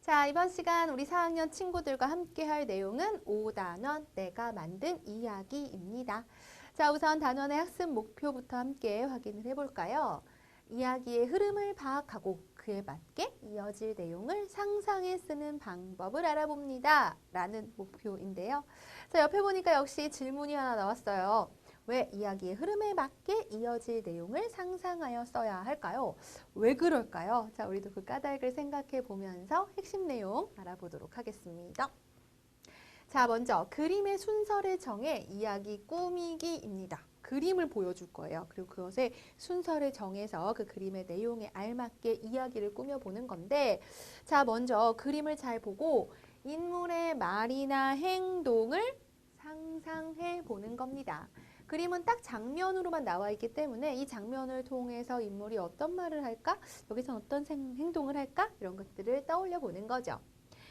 자, 이번 시간 우리 4학년 친구들과 함께 할 내용은 5단원 내가 만든 이야기입니다. 자, 우선 단원의 학습 목표부터 함께 확인을 해볼까요? 이야기의 흐름을 파악하고 그에 맞게 이어질 내용을 상상해 쓰는 방법을 알아봅니다. 라는 목표인데요. 자, 옆에 보니까 역시 질문이 하나 나왔어요. 왜 이야기의 흐름에 맞게 이어질 내용을 상상하여 써야 할까요? 왜 그럴까요? 자, 우리도 그 까닭을 생각해 보면서 핵심 내용 알아보도록 하겠습니다. 자, 먼저 그림의 순서를 정해 이야기 꾸미기입니다. 그림을 보여줄 거예요. 그리고 그것의 순서를 정해서 그 그림의 내용에 알맞게 이야기를 꾸며보는 건데, 자, 먼저 그림을 잘 보고 인물의 말이나 행동을 상상해 보는 겁니다. 그림은 딱 장면으로만 나와 있기 때문에 이 장면을 통해서 인물이 어떤 말을 할까? 여기서 어떤 생- 행동을 할까? 이런 것들을 떠올려 보는 거죠.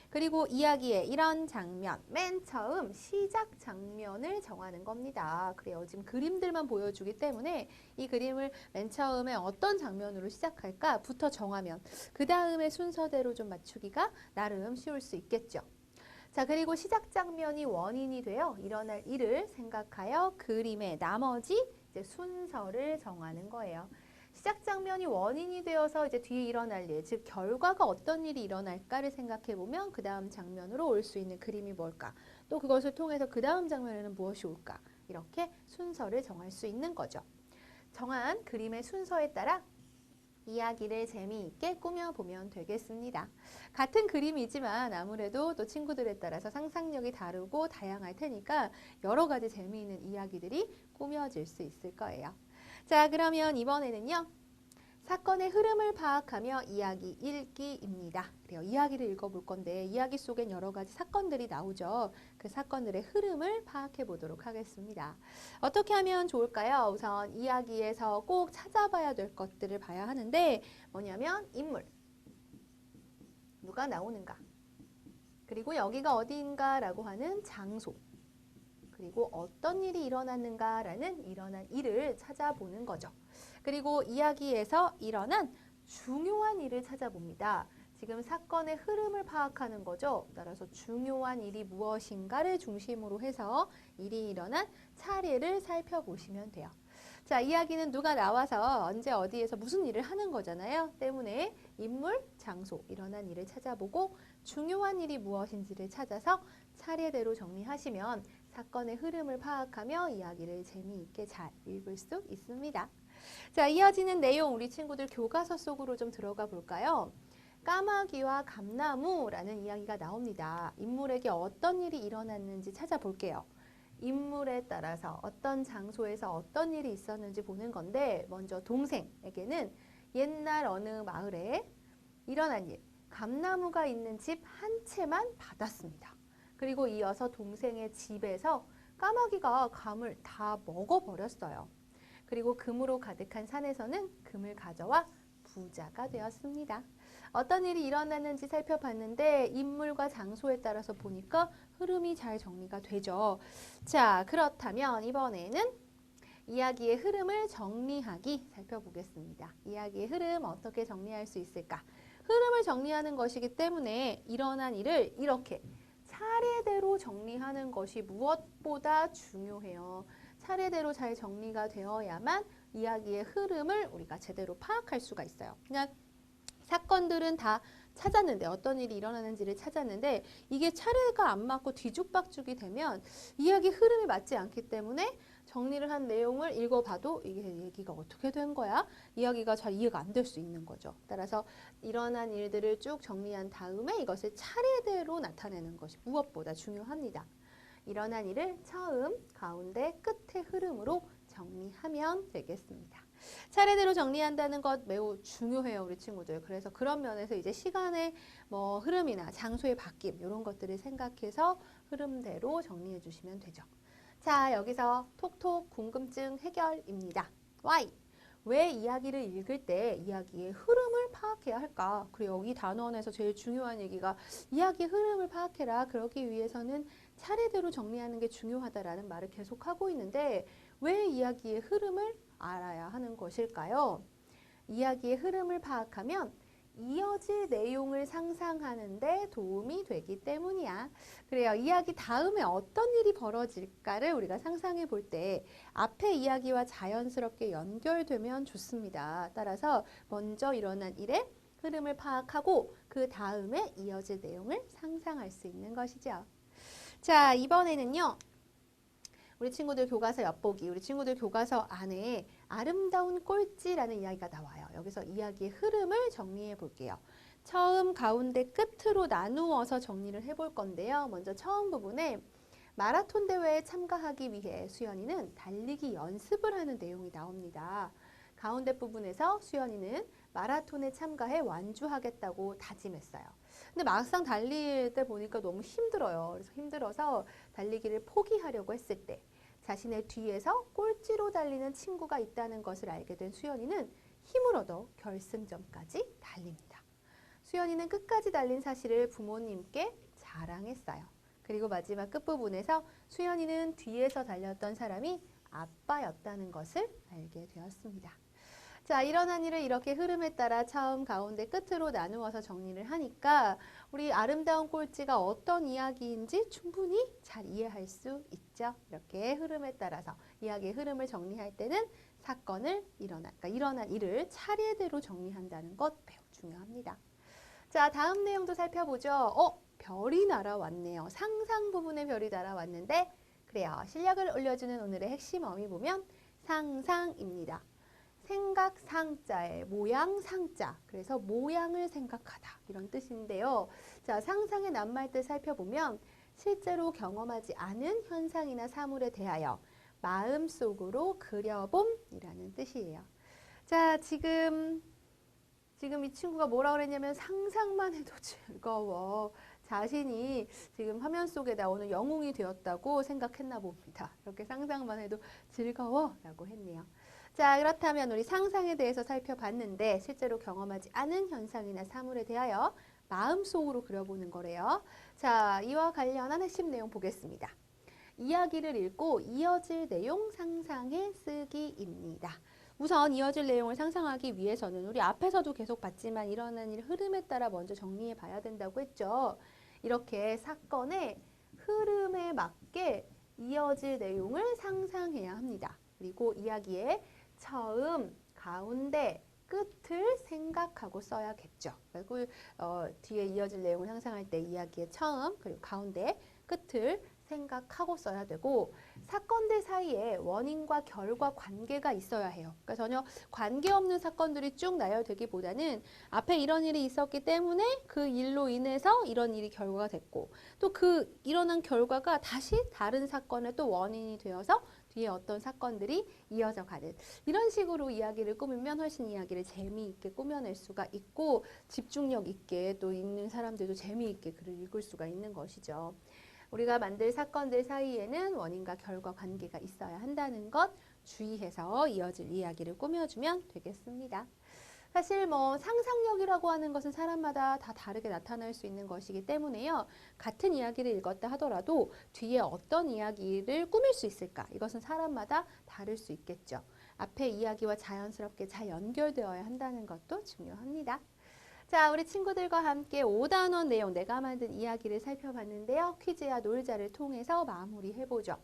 그리고 이야기의 이런 장면, 맨 처음 시작 장면을 정하는 겁니다. 그래요. 지금 그림들만 보여주기 때문에 이 그림을 맨 처음에 어떤 장면으로 시작할까부터 정하면 그 다음에 순서대로 좀 맞추기가 나름 쉬울 수 있겠죠. 자, 그리고 시작 장면이 원인이 되어 일어날 일을 생각하여 그림의 나머지 이제 순서를 정하는 거예요. 시작 장면이 원인이 되어서 이제 뒤에 일어날 일, 즉 결과가 어떤 일이 일어날까를 생각해 보면 그 다음 장면으로 올 수 있는 그림이 뭘까? 또 그것을 통해서 그 다음 장면에는 무엇이 올까? 이렇게 순서를 정할 수 있는 거죠. 정한 그림의 순서에 따라 이야기를 재미있게 꾸며보면 되겠습니다. 같은 그림이지만 아무래도 또 친구들에 따라서 상상력이 다르고 다양할 테니까 여러 가지 재미있는 이야기들이 꾸며질 수 있을 거예요. 자, 그러면 이번에는요. 사건의 흐름을 파악하며 이야기 읽기입니다. 그래요. 이야기를 읽어볼 건데 이야기 속엔 여러 가지 사건들이 나오죠. 그 사건들의 흐름을 파악해 보도록 하겠습니다. 어떻게 하면 좋을까요? 우선 이야기에서 꼭 찾아봐야 될 것들을 봐야 하는데 뭐냐면 인물, 누가 나오는가, 그리고 여기가 어디인가라고 하는 장소, 그리고 어떤 일이 일어났는가라는 일어난 일을 찾아보는 거죠. 그리고 이야기에서 일어난 중요한 일을 찾아봅니다. 지금 사건의 흐름을 파악하는 거죠. 따라서 중요한 일이 무엇인가를 중심으로 해서 일이 일어난 차례를 살펴보시면 돼요. 자, 이야기는 누가 나와서 언제 어디에서 무슨 일을 하는 거잖아요. 때문에 인물, 장소, 일어난 일을 찾아보고 중요한 일이 무엇인지를 찾아서 차례대로 정리하시면 사건의 흐름을 파악하며 이야기를 재미있게 잘 읽을 수 있습니다. 자, 이어지는 내용 우리 친구들 교과서 속으로 좀 들어가 볼까요? 까마귀와 감나무라는 이야기가 나옵니다. 인물에게 어떤 일이 일어났는지 찾아볼게요. 인물에 따라서 어떤 장소에서 어떤 일이 있었는지 보는 건데 먼저 동생에게는 옛날 어느 마을에 일어난 일, 감나무가 있는 집 한 채만 받았습니다. 그리고 이어서 동생의 집에서 까마귀가 감을 다 먹어버렸어요. 그리고 금으로 가득한 산에서는 금을 가져와 부자가 되었습니다. 어떤 일이 일어났는지 살펴봤는데 인물과 장소에 따라서 보니까 흐름이 잘 정리가 되죠. 자, 그렇다면 이번에는 이야기의 흐름을 정리하기 살펴보겠습니다. 이야기의 흐름 어떻게 정리할 수 있을까? 흐름을 정리하는 것이기 때문에 일어난 일을 이렇게 차례대로 정리하는 것이 무엇보다 중요해요. 차례대로 잘 정리가 되어야만 이야기의 흐름을 우리가 제대로 파악할 수가 있어요. 그냥 사건들은 다 찾았는데 어떤 일이 일어나는지를 찾았는데 이게 차례가 안 맞고 뒤죽박죽이 되면 이야기 흐름이 맞지 않기 때문에 정리를 한 내용을 읽어봐도 이게 얘기가 어떻게 된 거야? 이야기가 잘 이해가 안 될 수 있는 거죠. 따라서 일어난 일들을 쭉 정리한 다음에 이것을 차례대로 나타내는 것이 무엇보다 중요합니다. 일어난 일을 처음, 가운데, 끝의 흐름으로 정리하면 되겠습니다. 차례대로 정리한다는 것 매우 중요해요, 우리 친구들. 그래서 그런 면에서 이제 시간의 뭐 흐름이나 장소의 바뀜 이런 것들을 생각해서 흐름대로 정리해 주시면 되죠. 자, 여기서 톡톡 궁금증 해결입니다. Why? 왜 이야기를 읽을 때 이야기의 흐름을 파악해야 할까? 그리고 여기 단원에서 제일 중요한 얘기가 이야기의 흐름을 파악해라. 그러기 위해서는 차례대로 정리하는 게 중요하다라는 말을 계속 하고 있는데 왜 이야기의 흐름을 알아야 하는 것일까요? 이야기의 흐름을 파악하면 이어질 내용을 상상하는데 도움이 되기 때문이야. 그래요. 이야기 다음에 어떤 일이 벌어질까를 우리가 상상해 볼 때 앞의 이야기와 자연스럽게 연결되면 좋습니다. 따라서 먼저 일어난 일의 흐름을 파악하고 그 다음에 이어질 내용을 상상할 수 있는 것이죠. 자, 이번에는요. 우리 친구들 교과서 엿보기, 우리 친구들 교과서 안에 아름다운 꼴찌라는 이야기가 나와요. 여기서 이야기의 흐름을 정리해 볼게요. 처음, 가운데, 끝으로 나누어서 정리를 해볼 건데요. 먼저 처음 부분에 마라톤 대회에 참가하기 위해 수연이는 달리기 연습을 하는 내용이 나옵니다. 가운데 부분에서 수연이는 마라톤에 참가해 완주하겠다고 다짐했어요. 근데 막상 달릴 때 보니까 너무 힘들어요. 그래서 힘들어서 달리기를 포기하려고 했을 때 자신의 뒤에서 꼴찌로 달리는 친구가 있다는 것을 알게 된 수연이는 힘을 얻어 결승점까지 달립니다. 수연이는 끝까지 달린 사실을 부모님께 자랑했어요. 그리고 마지막 끝부분에서 수연이는 뒤에서 달렸던 사람이 아빠였다는 것을 알게 되었습니다. 자, 일어난 일을 이렇게 흐름에 따라 처음, 가운데, 끝으로 나누어서 정리를 하니까 우리 아름다운 꼴찌가 어떤 이야기인지 충분히 잘 이해할 수 있죠. 이렇게 흐름에 따라서 이야기의 흐름을 정리할 때는 사건을 일어난, 그러니까 일어난 일을 차례대로 정리한다는 것 매우 중요합니다. 자, 다음 내용도 살펴보죠. 어, 별이 날아왔네요. 상상 부분에 별이 날아왔는데 그래요. 실력을 올려주는 오늘의 핵심 어미 보면 상상입니다. 생각 상자의 모양 상자. 그래서 모양을 생각하다. 이런 뜻인데요. 자, 상상의 낱말들 살펴보면 실제로 경험하지 않은 현상이나 사물에 대하여 마음속으로 그려봄이라는 뜻이에요. 자, 지금 지금 이 친구가 뭐라 그랬냐면 상상만 해도 즐거워. 자신이 지금 화면 속에 나오는 영웅이 되었다고 생각했나 봅니다. 이렇게 상상만 해도 즐거워라고 했네요. 자, 그렇다면 우리 상상에 대해서 살펴봤는데 실제로 경험하지 않은 현상이나 사물에 대하여 마음속으로 그려보는 거래요. 자, 이와 관련한 핵심 내용 보겠습니다. 이야기를 읽고 이어질 내용 상상해 쓰기입니다. 우선 이어질 내용을 상상하기 위해서는 우리 앞에서도 계속 봤지만 일어난 일 흐름에 따라 먼저 정리해 봐야 된다고 했죠. 이렇게 사건의 흐름에 맞게 이어질 내용을 상상해야 합니다. 그리고 이야기의 처음, 가운데, 끝을 생각하고 써야겠죠. 그리고 어, 뒤에 이어질 내용을 상상할 때 이야기의 처음, 그리고 가운데, 끝을 생각하고 써야 되고 사건들 사이에 원인과 결과 관계가 있어야 해요. 그러니까 전혀 관계없는 사건들이 쭉 나열되기보다는 앞에 이런 일이 있었기 때문에 그 일로 인해서 이런 일이 결과가 됐고 또 그 일어난 결과가 다시 다른 사건의 또 원인이 되어서 뒤에 어떤 사건들이 이어져 가는 이런 식으로 이야기를 꾸미면 훨씬 이야기를 재미있게 꾸며낼 수가 있고 집중력 있게 또 읽는 사람들도 재미있게 글을 읽을 수가 있는 것이죠. 우리가 만들 사건들 사이에는 원인과 결과 관계가 있어야 한다는 것 주의해서 이어질 이야기를 꾸며주면 되겠습니다. 사실 뭐 상상력이라고 하는 것은 사람마다 다 다르게 나타날 수 있는 것이기 때문에요. 같은 이야기를 읽었다 하더라도 뒤에 어떤 이야기를 꾸밀 수 있을까? 이것은 사람마다 다를 수 있겠죠. 앞에 이야기와 자연스럽게 잘 연결되어야 한다는 것도 중요합니다. 자, 우리 친구들과 함께 5단원 내용 내가 만든 이야기를 살펴봤는데요. 퀴즈와 놀자를 통해서 마무리해보죠.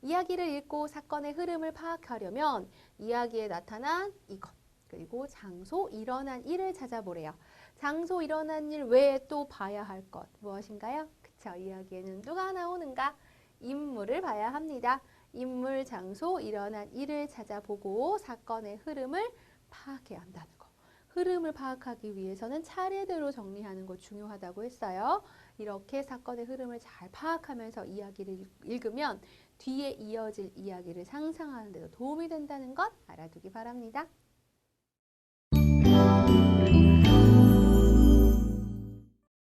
이야기를 읽고 사건의 흐름을 파악하려면 이야기에 나타난 이것, 그리고 장소, 일어난 일을 찾아보래요. 장소, 일어난 일 외에 또 봐야 할 것 무엇인가요? 그쵸, 이야기에는 누가 나오는가? 인물을 봐야 합니다. 인물, 장소, 일어난 일을 찾아보고 사건의 흐름을 파악해야 한다는 거. 흐름을 파악하기 위해서는 차례대로 정리하는 것 중요하다고 했어요. 이렇게 사건의 흐름을 잘 파악하면서 이야기를 읽으면 뒤에 이어질 이야기를 상상하는 데도 도움이 된다는 것 알아두기 바랍니다.